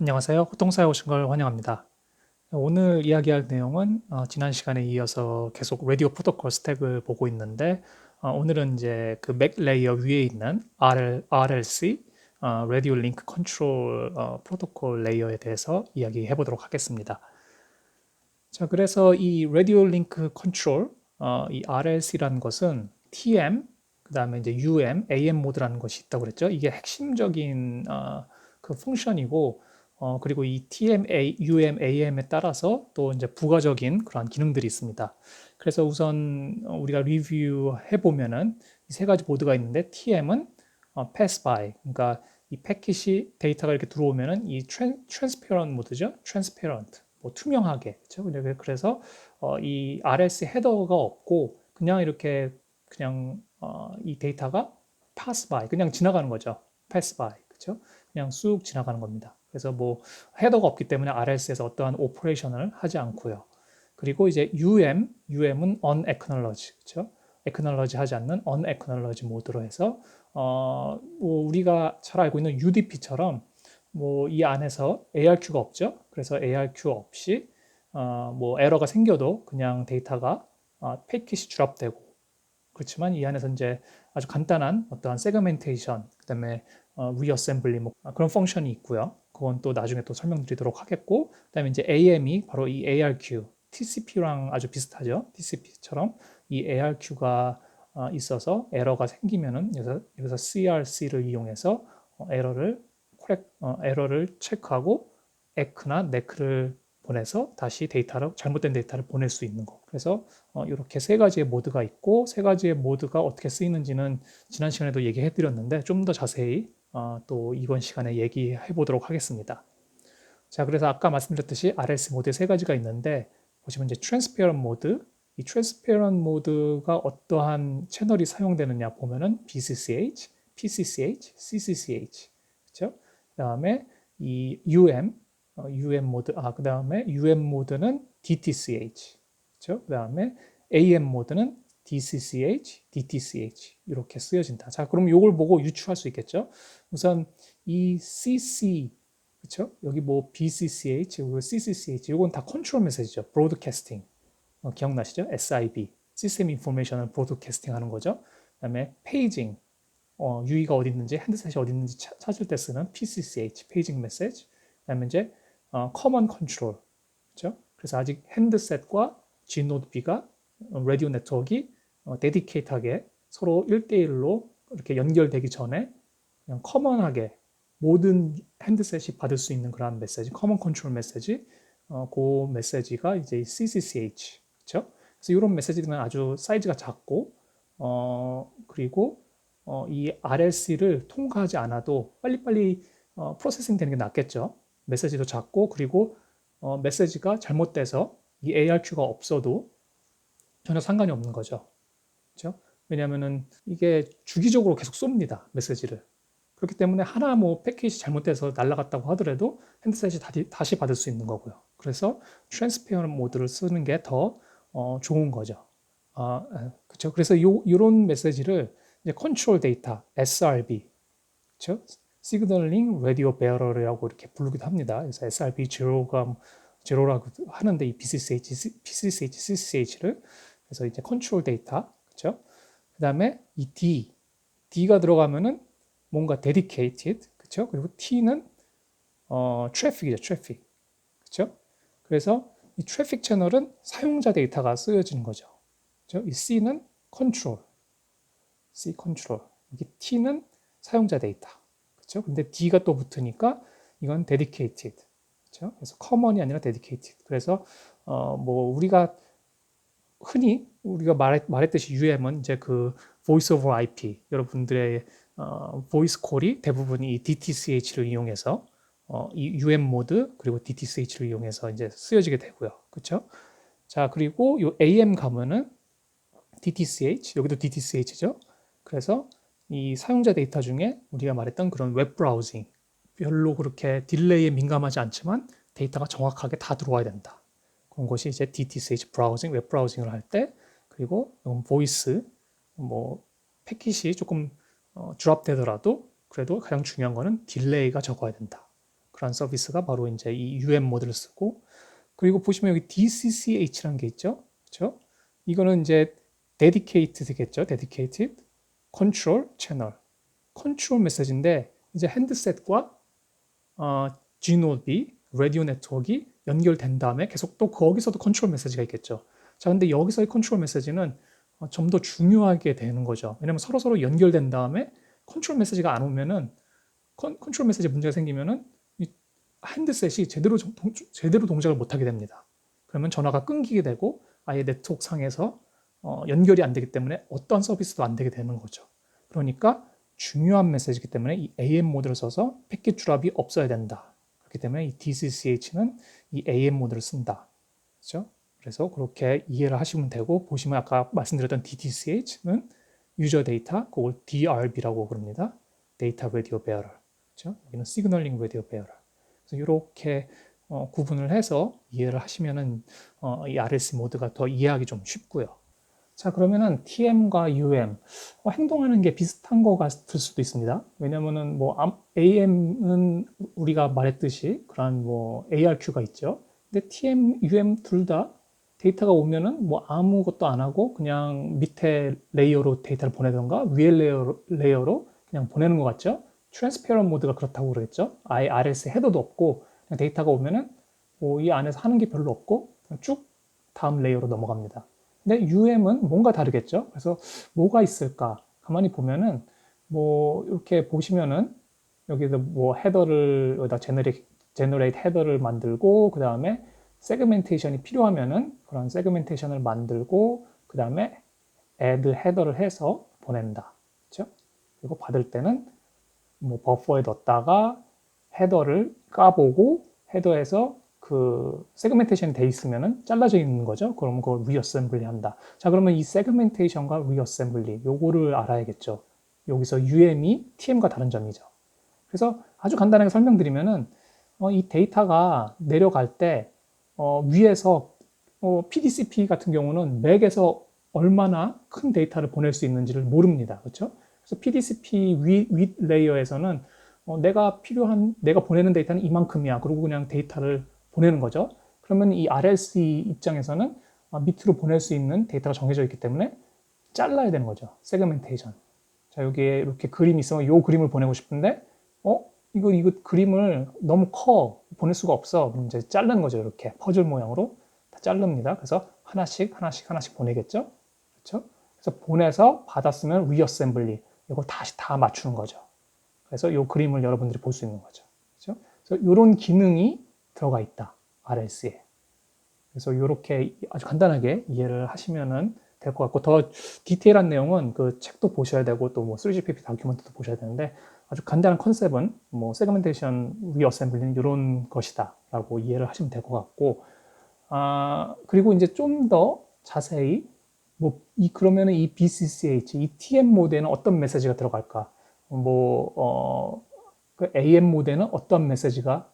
안녕하세요. 호통사에 오신 걸 환영합니다. 오늘 이야기할 내용은 어, 지난 시간에 이어서 계속 라디오 프로토콜 스택을 보고 있는데 어, 오늘은 이제 그 맥 레이어 위에 있는 RL, RLC 어, 라디오 링크 컨트롤 어, 프로토콜 레이어에 대해서 이야기해 보도록 하겠습니다. 자, 그래서 이 라디오 링크 컨트롤 어, 이 RLC라는 것은 TM 그다음에 이제 UM, AM 모드라는 것이 있다고 그랬죠. 이게 핵심적인 어, 그 펑션이고 어, 그리고 이 TMA, UM, AM에 따라서 또 이제 부가적인 그러한 기능들이 있습니다. 그래서 우선 우리가 리뷰해 보면은 이 세 가지 모드가 있는데 TM은 어, pass by, 그러니까 이 패킷이 데이터가 이렇게 들어오면은 이 transparent 모드죠. transparent, 뭐 투명하게, 그렇죠? 그래서 어, 이 RS 헤더가 없고 그냥 이렇게 그냥 어, 이 데이터가 pass by, 그냥 지나가는 거죠. pass by, 그렇죠? 그냥 쑥 지나가는 겁니다. 그래서 뭐 헤더가 없기 때문에 RS에서 어떠한 오퍼레이션을 하지 않고요. 그리고 이제 UM, UM은 unacknowledge, 그렇죠? acknowledge 하지 않는 unacknowledge 모드로 해서 어, 뭐 우리가 잘 알고 있는 UDP처럼 뭐 이 안에서 ARQ가 없죠. 그래서 ARQ 없이 어, 뭐 에러가 생겨도 그냥 데이터가 어, 패킷이 드랍되고 그렇지만 이 안에서 이제 아주 간단한 어떠한 세그멘테이션, 그다음에 어, 리어셈블리 뭐 그런 펑션이 있고요. 그건 또 나중에 또 설명드리도록 하겠고, 그다음에 이제 AM이 바로 이 ARQ, TCP랑 아주 비슷하죠. TCP처럼 이 ARQ가 어, 있어서 에러가 생기면은 여기서, 여기서 CRC를 이용해서 어, 에러를 코렉, 어, 에러를 체크하고 에크나 네크를 보내서 다시 데이터를 잘못된 데이터를 보낼 수 있는 거. 그래서 어, 이렇게 세 가지의 모드가 있고 세 가지의 모드가 어떻게 쓰이는지는 지난 시간에도 얘기해 드렸는데 좀 더 자세히 어, 또 이번 시간에 얘기해 보도록 하겠습니다. 자, 그래서 아까 말씀드렸듯이 RS 모드 세 가지가 있는데 보시면 이제 transparent 모드, 이 transparent 모드가 어떠한 채널이 사용되느냐 보면은 BCCH, PCCH, CCCH, 그렇죠? 그다음에 이 UM, 어, UM 모드, 아, 그 다음에 UM 모드는 DTCH, 그렇죠? 그 다음에 AM 모드는 DCCH, DTCH 이렇게 쓰여진다. 자, 그럼 이걸 보고 유추할 수 있겠죠? 우선 이 CC 그렇죠? 여기 뭐 BCCH, 그리고 CCCH 이건 다 컨트롤 메시지죠. 브로드캐스팅 어, 기억나시죠? SIB 시스템 인포메이션을 브로드캐스팅 하는 거죠. 그다음에 페이징 어, 유의가 어디 있는지 핸드셋이 어디 있는지 차, 찾을 때 쓰는 PCCH 페이징 메시지. 그다음에 이제 어, 커먼 컨트롤 그렇죠? 그래서 아직 핸드셋과 G노드 B가 라디오 네트워크가 어, 데디케이트하게 서로 1대1로 이렇게 연결되기 전에 그냥 커먼하게 모든 핸드셋이 받을 수 있는 그런 메시지, 커먼 컨트롤 메시지, 어, 그 메시지가 이제 CCCH, 그렇죠? 그래서 이런 메시지들은 아주 사이즈가 작고, 어, 그리고 어, 이 RLC를 통과하지 않아도 빨리빨리 어, 프로세싱 되는 게 낫겠죠. 메시지도 작고, 그리고 어, 메시지가 잘못돼서 이 ARQ가 없어도 전혀 상관이 없는 거죠. 그렇죠? 왜냐하면은 이게 주기적으로 계속 쏩니다 메시지를. 그렇기 때문에 하나 뭐 패키지 잘못돼서 날라갔다고 하더라도 핸드셋이 다시 받을 수 있는 거고요. 그래서 트랜스페어런 모드를 쓰는 게더 어, 좋은 거죠. 아, 그렇죠. 그래서 요 이런 메시지를 이제 컨트롤 데이터 SRB, 그렇죠? 시그널링 라디오 베어러라고 이렇게 부르기도 합니다. 그래서 SRB 제로가 제로라고 하는데 이 PCCH, PCCH, CCH를 그래서 이제 컨트롤 데이터, 그렇죠? 그 다음에 이 D, D가 들어가면은 뭔가 dedicated, 그렇죠? 그리고 T는 어, traffic이죠, traffic, 그렇죠? 그래서 이 트래픽 채널은 사용자 데이터가 쓰여지는 거죠. 그렇죠? 이 C는 control, C control, 여기 T는 사용자 데이터, 그렇죠? 근데 D가 또 붙으니까 이건 dedicated, 그렇죠? 그래서 common이 아니라 dedicated. 그래서 어, 뭐 우리가 흔히 우리가 말했, 말했듯이 UM은 이제 그 voice over IP 여러분들의 어, 보이스 콜이 대부분 이 DTCH를 이용해서 어, 이 UM 모드 그리고 DTCH를 이용해서 이제 쓰여지게 되고요. 그렇죠? 자, 그리고 요 AM 가면은 DTCH, 여기도 DTCH죠. 그래서 이 사용자 데이터 중에 우리가 말했던 그런 웹 브라우징 별로 그렇게 딜레이에 민감하지 않지만 데이터가 정확하게 다 들어와야 된다. 그런 것이 이제 DTCH 브라우징, 웹 브라우징을 할 때, 그리고 보이스, 뭐 패킷이 조금 어, 드랍되더라도 그래도 가장 중요한 거는 딜레이가 적어야 된다. 그런 서비스가 바로 이제 이 UM 모드를 쓰고 그리고 보시면 여기 DCCH라는 게 있죠. 그렇죠? 이거는 이제 dedicated겠죠. dedicated control channel. 컨트롤 메시지인데 이제 핸드셋과 어, G노드, 라디오 네트워크가 연결된 다음에 계속 또 거기서도 컨트롤 메시지가 있겠죠. 자, 근데 여기서의 컨트롤 메시지는 어, 좀더 중요하게 되는 거죠. 왜냐면 서로 서로 연결된 다음에 컨트롤 메시지가 안 오면은 컨, 컨트롤 메시지 문제가 생기면은 이 핸드셋이 제대로 동, 제대로 동작을 못 하게 됩니다. 그러면 전화가 끊기게 되고 아예 네트워크 상에서 어, 연결이 안 되기 때문에 어떤 서비스도 안 되게 되는 거죠. 그러니까 중요한 메시지이기 때문에 이 AM 모드를 써서 패킷 주랍이 없어야 된다. 그렇기 때문에 이 DCCH는 이 AM 모드를 쓴다. 그렇죠? 그래서 그렇게 이해를 하시면 되고 보시면 아까 말씀드렸던 DTCH는 유저 데이터 그걸 DRB라고 부릅니다. 데이터 라디오 베어럴. 그렇죠? 여기는 시그널링 라디오 베어럴. 그래서 이렇게 어, 구분을 해서 이해를 하시면은 어, 이 RS 모드가 더 이해하기 좀 쉽고요. 자 그러면은 TM과 UM 어, 행동하는 게 비슷한 것 같을 수도 있습니다. 왜냐면은 뭐 AM은 우리가 말했듯이 그런 뭐 ARQ가 있죠. 근데 TM, UM 둘 다 데이터가 오면은 뭐 아무것도 안 하고 그냥 밑에 레이어로 데이터를 보내던가 위에 레이어로, 레이어로 그냥 보내는 것 같죠. 트랜스페런 모드가 그렇다고 그러겠죠. 아예 RS 헤더도 없고 그냥 데이터가 오면은 뭐 이 안에서 하는 게 별로 없고 쭉 다음 레이어로 넘어갑니다. 근데 UM은 뭔가 다르겠죠. 그래서 뭐가 있을까? 가만히 보면은 뭐 이렇게 보시면은 여기서 뭐 헤더를 여기다 제너레이트, 제너레이트 헤더를 만들고 그 다음에 세그멘테이션이 필요하면은 그런 세그멘테이션을 만들고 그 다음에 add 헤더를 해서 보낸다. 그렇죠? 그리고 받을 때는 뭐 버퍼에 넣었다가 헤더를 까보고 헤더에서 그 세그멘테이션이 돼 있으면은 잘라져 있는 거죠. 그러면 그걸 리어셈블리 한다. 자, 그러면 이 세그멘테이션과 리어셈블리 요거를 알아야겠죠. 여기서 UM이 TM과 다른 점이죠. 그래서 아주 간단하게 설명드리면은 어, 이 데이터가 내려갈 때 어, 위에서 어, PDCP 같은 경우는 맥에서 얼마나 큰 데이터를 보낼 수 있는지를 모릅니다. 그렇죠? 그래서 PDCP 위, 윗 레이어에서는 어, 내가 필요한 내가 보내는 데이터는 이만큼이야. 그리고 그냥 데이터를 보내는 거죠. 그러면 이 RLC 입장에서는 어, 밑으로 보낼 수 있는 데이터가 정해져 있기 때문에 잘라야 되는 거죠. 세그멘테이션. 자, 여기에 이렇게 그림이 있으면 이 그림을 보내고 싶은데 어? 이거 이거 그림을 너무 커 보낼 수가 없어. 그럼 이제 자르는 거죠. 이렇게 퍼즐 모양으로 다 자릅니다. 그래서 하나씩 하나씩 하나씩 보내겠죠. 그렇죠? 그래서 보내서 받았으면 리어셈블리 이걸 다시 다 맞추는 거죠. 그래서 이 그림을 여러분들이 볼 수 있는 거죠. 그렇죠? 그래서 이런 기능이 들어가 있다. RS에. 그래서 이렇게 아주 간단하게 이해를 하시면은 될 것 같고 더 디테일한 내용은 그 책도 보셔야 되고 또뭐 3GPP 다큐멘트도 보셔야 되는데 아주 간단한 컨셉은 뭐 세그멘테이션 리어셈블리는 이런 것이다 라고 이해를 하시면 될 것 같고 아 그리고 이제 좀 더 자세히 뭐 이 그러면은 이 BCCH 이 TM 모드에는 어떤 메시지가 들어갈까 뭐 어, 그 AM 모드에는 어떤 메시지가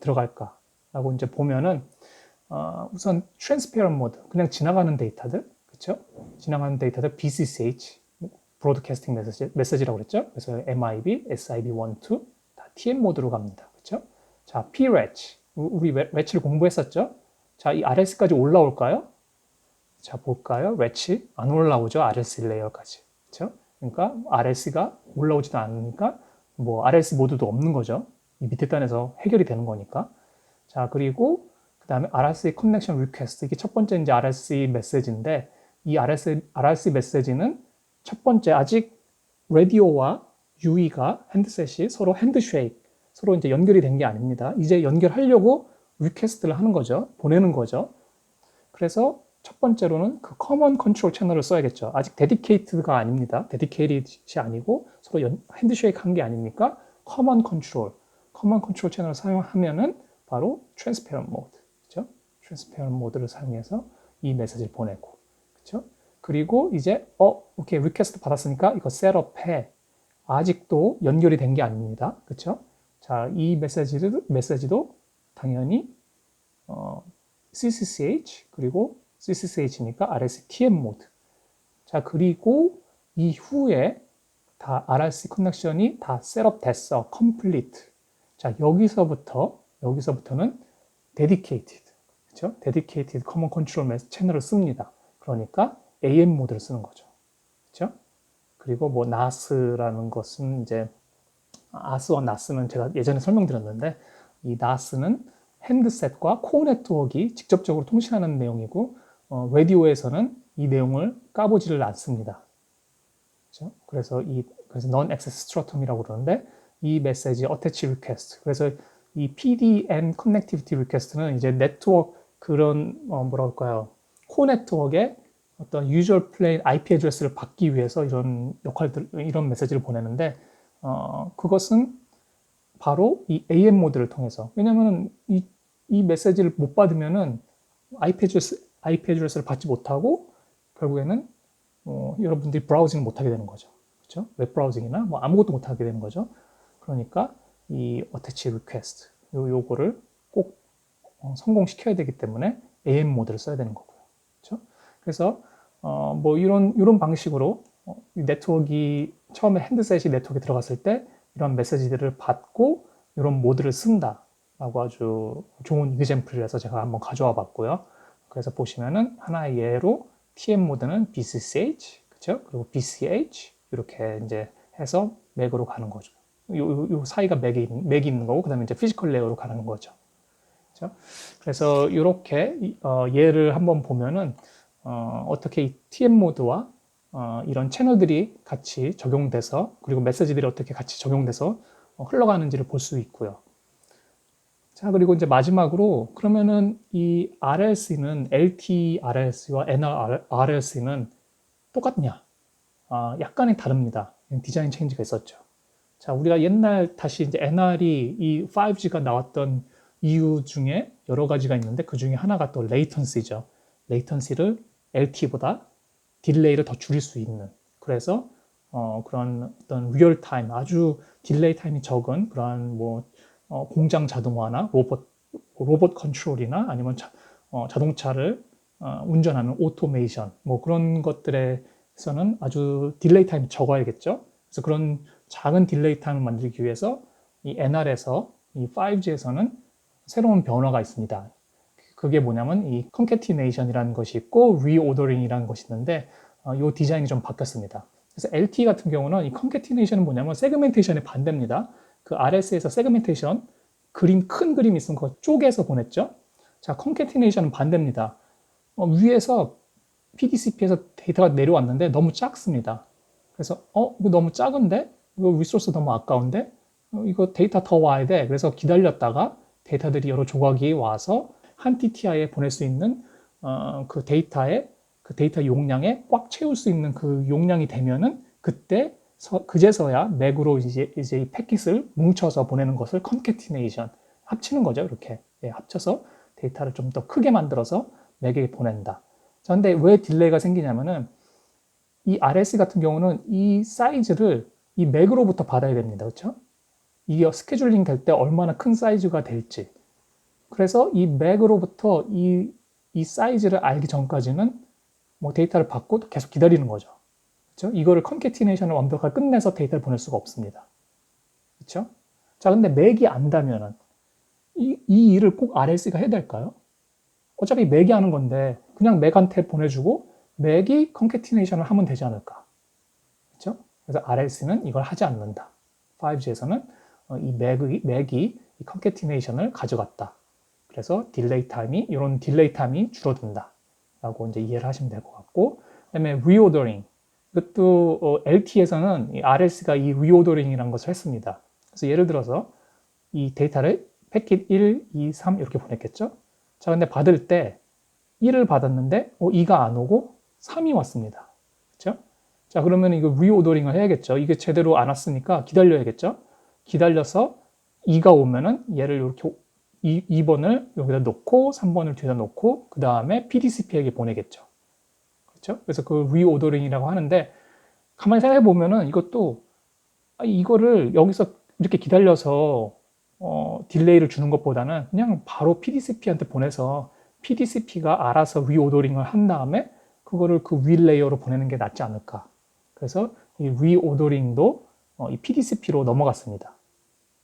들어갈까 라고 이제 보면은 어, 우선 트랜스페런 모드 그냥 지나가는 데이터들 그렇죠 지나가는 데이터들 BCCH 브로드캐스팅 메시지, 메시지라고 그랬죠. 그래서 MIB, SIB 1, 2, 다 TM 모드로 갑니다. 그렇죠? 자, PRETCH. 우리 RETCH를 공부했었죠? 자, 이 RS까지 올라올까요? 자, 볼까요? RETCH 안 올라오죠. RS 레이어까지. 그렇죠? 그러니까 RS가 올라오지도 않으니까 뭐 RS 모드도 없는 거죠. 이 밑에 단에서 해결이 되는 거니까. 자, 그리고 그 다음에 RSC 커넥션 리퀘스트. 이게 첫 번째 이제 RSC 메시지인데 이 RS, RSC 메시지는 첫 번째 아직 라디오와 유이가 핸드셋이 서로 핸드쉐이크 서로 이제 연결이 된 게 아닙니다. 이제 연결하려고 리퀘스트를 하는 거죠. 보내는 거죠. 그래서 첫 번째로는 그 커먼 컨트롤 채널을 써야겠죠. 아직 데디케이트가 아닙니다. 데디케이트이 아니고 서로 핸드쉐이크 한 게 아니니까 커먼 컨트롤, 커먼 컨트롤 채널을 사용하면은 바로 트랜스페런 모드, 그렇죠? 트랜스페런 모드를 사용해서 이 메시지를 보내고, 그렇죠? 그리고 이제 어 오케이 리퀘스트 받았으니까 이거 셋업해 아직도 연결이 된 게 아닙니다. 그렇죠? 자, 이 메시지도 메시지도 당연히 어, CCCH 그리고 CCCH니까 RSTM 모드. 자, 그리고 이후에 다 RRC 커넥션이 다 셋업 됐어. 컴플리트. 자, 여기서부터, 여기서부터는 dedicated, 그렇죠? dedicated common control 메- 채널을 씁니다. 그러니까 AM 모드를 쓰는 거죠. 그렇죠? 그리고 뭐 NAS라는 것은 이제 AS와 NAS는 제가 예전에 설명드렸는데 이 NAS는 핸드셋과 코어 네트워크가 직접적으로 통신하는 내용이고 어, 라디오에서는 이 내용을 까보지를 않습니다. 그렇죠? 그래서 이 그래서 non access stratum이라고 그러는데 이 메시지 attach request 그래서 이 PDN connectivity request는 이제 네트워크 그런 어, 뭐라 할까요 코어 네트워크의 어떤 user plane IP address를 받기 위해서 이런 역할들 이런 메시지를 보내는데 어, 그것은 바로 이 AM 모드를 통해서 왜냐하면 이, 이 메시지를 못 받으면은 IP address IP address를 받지 못하고 결국에는 어, 여러분들이 브라우징을 못하게 되는 거죠. 그렇죠? 웹 브라우징이나 뭐 아무것도 못하게 되는 거죠. 그러니까 이 request 요 요거를 꼭 어, 성공시켜야 되기 때문에 AM 모드를 써야 되는 거고요. 그렇죠? 그래서 어, 뭐 이런 이런 방식으로 어, 이 네트워크가 처음에 핸드셋이 네트워크에 들어갔을 때 이런 메시지들을 받고 이런 모드를 쓴다라고 아주 좋은 이그젬플이라서 제가 한번 가져와 봤고요. 그래서 보시면은 하나의 예로 TM 모드는 BCCH, 그렇죠? 그리고 BCH 이렇게 이제 해서 맥으로 가는 거죠. 요, 요, 요 사이가 맥이, 있- 맥이 있는 거고 그 다음에 이제 피지컬 레이어로 가는 거죠. 그렇죠? 그래서 이렇게 이- 어, 예를 한번 보면은 어, 어떻게 이 TM 모드와 어, 이런 채널들이 같이 적용돼서 그리고 메시지들이 어떻게 같이 적용돼서 어, 흘러가는지를 볼 수 있고요. 자, 그리고 이제 마지막으로 그러면은 이 RLC는 LT RLC와 NRLC는 똑같냐? 아, 약간의 다릅니다. 디자인 체인지가 있었죠. 자, 우리가 옛날 다시 이제 NR이 이 5G가 나왔던 이유 중에 여러 가지가 있는데 그 중에 하나가 또 레이턴시죠. 레이턴시를 LT보다 딜레이를 더 줄일 수 있는. 그래서 어, 그런 어떤 리얼 타임 아주 딜레이 타임이 적은 그런 뭐 어, 공장 자동화나 로봇 로봇 컨트롤이나 아니면 자, 어, 자동차를 어, 운전하는 오토메이션 뭐 그런 것들에서는 아주 딜레이 타임이 적어야겠죠. 그래서 그런 작은 딜레이 타임을 만들기 위해서 이 NR에서 이 5G에서는 새로운 변화가 있습니다. 그게 뭐냐면 이 컨캐티네이션이라는 것이 있고 리오더링이라는 것이 있는데 어, 이 디자인이 좀 바뀌었습니다. 그래서 LT 같은 경우는 이 컨캐티네이션은 뭐냐면 세그멘테이션의 반대입니다. 그 RS에서 세그멘테이션 그림 큰 그림 있으면 그거 쪼개서 보냈죠. 자, 컨캐티네이션은 반대입니다. 어, 위에서 PDCP에서 데이터가 내려왔는데 너무 작습니다. 그래서 어 이거 너무 작은데 이거 리소스 너무 아까운데 어, 이거 데이터 더 와야 돼. 그래서 기다렸다가 데이터들이 여러 조각이 와서 한 TTI에 보낼 수 있는 어, 그 데이터의 그 데이터 용량에 꽉 채울 수 있는 그 용량이 되면은 그때 서, 그제서야 맥으로 이제 이제 이 패킷을 뭉쳐서 보내는 것을 컨캐티네이션 합치는 거죠. 이렇게 예, 합쳐서 데이터를 좀 더 크게 만들어서 맥에게 보낸다. 자, 근데 왜 딜레이가 생기냐면은 이 RS 같은 경우는 이 사이즈를 이 맥으로부터 받아야 됩니다. 그렇죠? 이게 스케줄링 될 때 얼마나 큰 사이즈가 될지. 그래서 이 맥으로부터 이, 이 사이즈를 알기 전까지는 뭐 데이터를 받고 또 계속 기다리는 거죠. 그렇죠? 이거를 컨캐티네이션을 완벽하게 끝내서 데이터를 보낼 수가 없습니다. 그렇죠? 자, 근데 맥이 안다면은 이, 이 일을 꼭 RS가 해야 될까요? 어차피 맥이 하는 건데 그냥 맥한테 보내주고 맥이 컨캐티네이션을 하면 되지 않을까? 그래서 RS는 이걸 하지 않는다. 5G에서는 어, 이 맥이, 맥이 이 컨캐티네이션을 가져갔다. 그래서 딜레이 타임이 이런 딜레이 타임이 줄어든다. 라고 이제 이해를 하시면 될 것 같고 그다음에 reordering 이것도 어, LT에서는 이 RS가 이 reordering이라는 것을 했습니다. 그래서 예를 들어서 이 데이터를 패킷 1, 2, 3 이렇게 보냈겠죠? 자, 근데 받을 때 1을 받았는데 어, 2가 안 오고 3이 왔습니다. 자, 그러면 이거 리오더링을 해야겠죠. 이게 제대로 안 왔으니까 기다려야겠죠. 기다려서 2가 오면은 얘를 이렇게 2, 번을 여기다 놓고 3번을 뒤에다 놓고 그 다음에 PDCP에게 보내겠죠. 그렇죠? 그래서 그 리오더링이라고 하는데 가만히 생각해 보면은 이것도 아, 이거를 여기서 이렇게 기다려서 어, 딜레이를 주는 것보다는 그냥 바로 PDCP한테 보내서 PDCP가 알아서 리오더링을 한 다음에 그거를 그 위 레이어로 보내는 게 낫지 않을까. 그래서 이 리오더링도 어, 이 PDCP로 넘어갔습니다.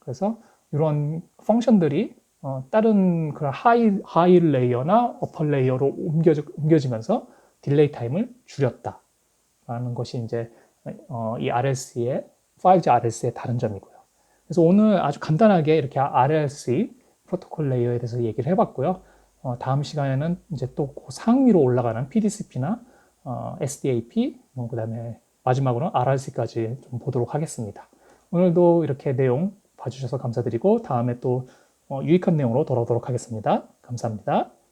그래서 이런 펑션들이 어, 다른 그런 하이, 하이 레이어나 어퍼 레이어로 옮겨지, 옮겨지면서 딜레이 타임을 줄였다. 라는 것이 이제 어, 이 RLC의 5G RLC의 다른 점이고요. 그래서 오늘 아주 간단하게 이렇게 RLC 프로토콜 레이어에 대해서 얘기를 해봤고요. 어, 다음 시간에는 이제 또 그 상위로 올라가는 PDCP나 어, SDAP, 뭐 그다음에 마지막으로 RRC까지 좀 보도록 하겠습니다. 오늘도 이렇게 내용 봐주셔서 감사드리고 다음에 또 어, 유익한 내용으로 돌아오도록 하겠습니다. 감사합니다.